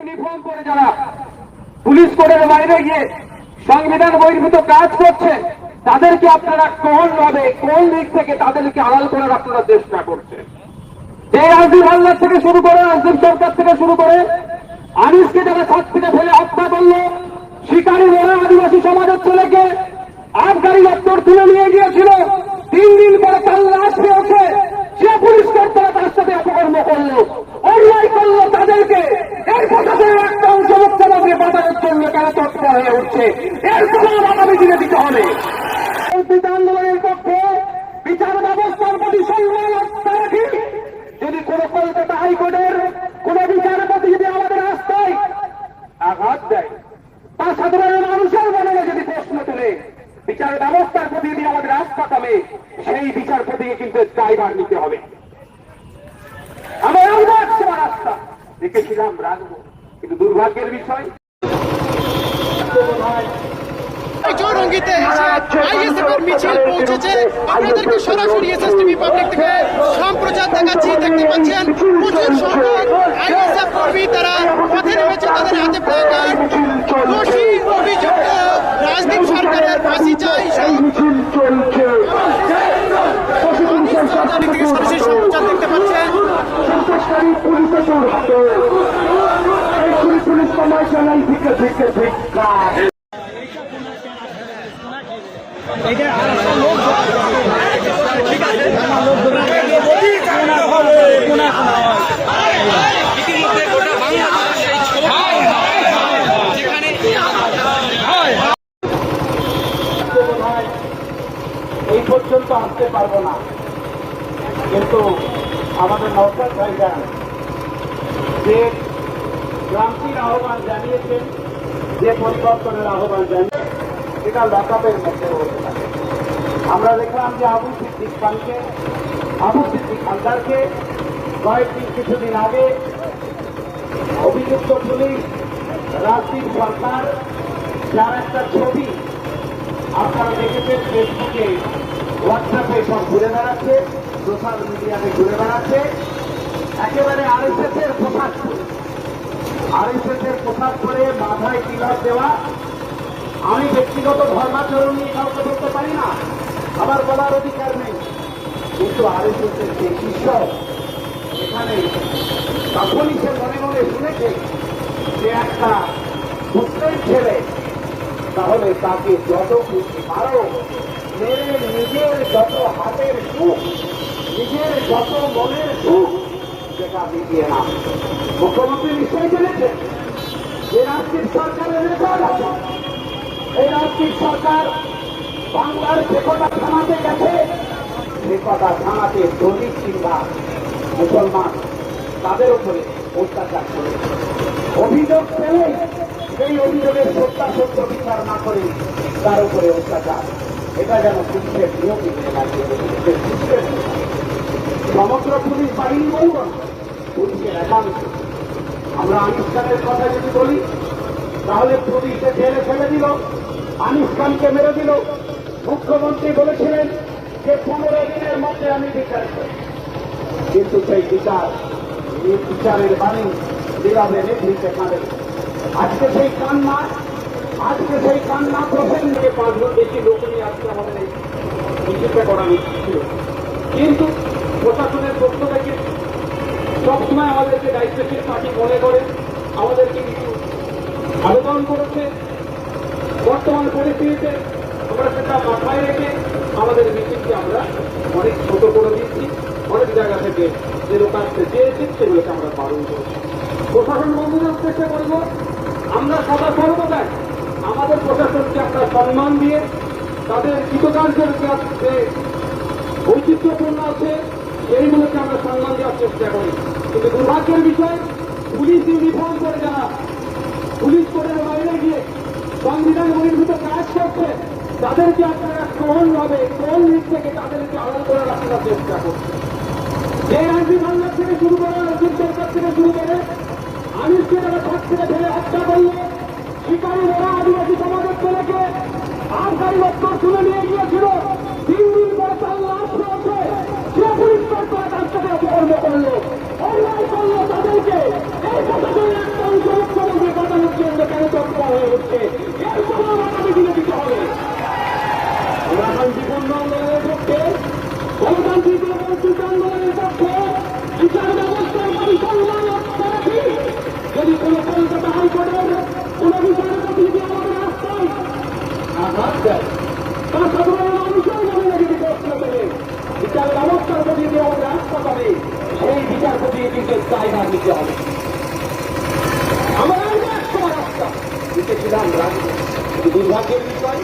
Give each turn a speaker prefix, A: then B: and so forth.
A: Uniform পরে যারা police কোর্টের বাইরে গিয়ে সংবিধান বহির্ভূত কাজ করছে, তাদেরকে আপনারা কোন ভাবে, কোন দিক থেকে তাদেরকে আড়াল করার আপনারা চেষ্টা করছেন? যে রাজদীপ হালদার থেকে শুরু করে, রাজদীপ সরকার থেকে শুরু করে, আনিসকে যারা ছাদ থেকে ফেলে হত্যা করল, শিকারী ওরা আদিবাসী সমাজের ছেলেকে আবগারি দপ্তর তুলে নিয়ে গিয়েছিল তিন দিন পরে তার লাশ পেয়েছে সে পুলিশ কর্তারা তার সাথে অপকর্ম করল অন্যায় করল তাদেরকে এর প্রশাসনের একটা অংশ বাজারের জন্য কেন তৎপর হয়ে উঠছে এর জবাব আগামী দিনে দিতে হবে আন্দোলনের পক্ষে বিচার ব্যবস্থার প্রতি সম্মান রাখি যদি কোন কলকাতা হাইকোর্টের কোন বিচারপতি যদি আমাদের রাস্তায় আঘাত দেয় বা সাধারণ মানুষের মনে যদি প্রশ্ন তুলে বিচার ব্যবস্থার প্রতি যদি আমাদের আস্থা কমে সেই বিচারপতিকে কিন্তু নিতে হবে আমরা রেখেছিলাম রাখব কিন্তু দুর্ভাগ্যের বিষয়
B: চৌরঙ্গিতে আইএসএফ এর মিছিল পৌঁছেছে। আপনাদেরকে সরাসরি এসএসটিভি পাবলিক থেকে সম্প্রচার দেখাচ্ছি। দেখতে পাচ্ছেন প্রচুর সংখ্যক আইএসএফ কর্মী তারা পথে নেমেছে তাদের হাতে অভিযুক্ত রাজদীপ সরকারের ফাঁসি চাই।
A: পুলিশ সময় চালাই এই পর্যন্ত আসতে পারব না। কিন্তু আমাদের নৌকার ভাইরা যে ক্রান্তির আহ্বান জানিয়েছেন, যে পরিবর্তনের আহ্বান জানিয়ে সেটা লকআপের মধ্যে আমরা দেখলাম যে আবু সিদ্দিক খানকে, আবু সিদ্দিক খানদারকে কয়েকদিন, কিছুদিন আগে অভিযুক্ত পুলিশ, রাজদীপ সরকার, যার একটা ছবি আপনারা দেখেছেন ফেসবুকে হোয়াটসঅ্যাপে সব ঘুরে বেড়াচ্ছে সোশ্যাল মিডিয়াতে ঘুরে বেড়াচ্ছে। একেবারে আরএসএস এর পোশাক পরে আরএসএস এর পোশাক পরে মাথায় তিলক দেওয়া আমি ব্যক্তিগত ধর্মাচরণ নিয়ে কাউকে বলতে পারি না। আমার বলার অধিকার নেই। কিন্তু আরএসএস এর যে শীর্ষ এখানে তখনই সে মনে মনে শুনেছে যে একটা মুসলিম ছেলে, তাহলে তাকে যত খুশি পারো, মেরে নিজের যত হাতের সুখ, নিজের যত মনের সুখ, সেটা মিটিয়ে না মুখ্যমন্ত্রী নিশ্চয়ই জেনেছেন যে রাজ্যের সরকারের রেকর্ড আছে। এই রাজ্যের সরকার বাংলার যে কটা গেছে সে কটা থানাতে দলিত কিংবা মুসলমান, তাদের উপরে অত্যাচার করে। অভিযোগ পেলেই সেই অভিযোগের সত্যাসত্য বিচার না করে তার উপরে অত্যাচার। এটা যেন পুলিশের পুলিশের সমগ্র পুলিশ বাহিনী বলব পুলিশের একাংশ আমরা আনিস খানের কথা যদি বলি, তাহলে পুলিশে জেলে ফেলে দিল। আনিস খানকে মেরে দিল। মুখ্যমন্ত্রী বলেছিলেন যে পনেরো দিনের মধ্যে আমি বিচার করি কিন্তু সেই বিচার, এই বিচারের বাণী নীরবে নেতৃত্বে কাঁদে। আজকে সেই কান্না, আজকে সেই কান্না প্রসেনকে পাঁচজন বেশি লোক নিয়ে আজকে আমাদের এই মিছিলটা করা ছিল। কিন্তু প্রশাসনের পক্ষ থেকে সবসময় আমাদেরকে দায়িত্বশীল পার্টি মনে করে, আমাদেরকে কিছু আবেদন করেছে। বর্তমান পরিস্থিতিতে আমরা সেটা মাথায় রেখে আমাদের মিছিলকে আমরা অনেক ছোট করে দিচ্ছি। অনেক জায়গা থেকে যে লোক আসতে চেয়েছে, সেগুলোকে আমরা বারণ করছি। প্রশাসন বন্ধুদের চেষ্টা করব আমরা সদা সর্বদাই আমাদের প্রশাসনকে একটা সম্মান দিয়ে তাদের কৃতকার্যের কাজ যে বৈচিত্র্যপূর্ণ আছে, সেইগুলোকে আমরা সম্মান দেওয়ার চেষ্টা করি। কিন্তু দুর্ভাগ্যের বিষয়, পুলিশ ইউনিফর্ম করে যারা পুলিশ কোর্টের বাইরে গিয়ে সংবিধান বহির্ভূত কাজ করছে তাদেরকে আপনারা কোন ভাবে কোন দিক থেকে তাদেরকে আড়াল করার আপনারা চেষ্টা করছেন? যে রাজীব হালদার থেকে শুরু করে রাজীব সরকার থেকে শুরু করে আমিরকে তারা পথ থেকে ফেলে হত্যা করল, শিকারী ওরা আদিবাসী সমাজের ছেলেকে আবগারি দপ্তর তুলে নিয়ে গিয়েছিল, তিন দিন পরে তার লাশ পেয়েছে সে পুলিশ কর্তারা তার সাথে অপকর্ম করল। বিচার ব্যবস্থার প্রতি যে আমাদের আস্থা পাবে সেই বিচার প্রতি কিন্তু চাহিদা দিতে হবে। আমার একসময় রাস্তা দিতে ছিলাম রাস্তা দুর্ভাগ্যের বিষয়।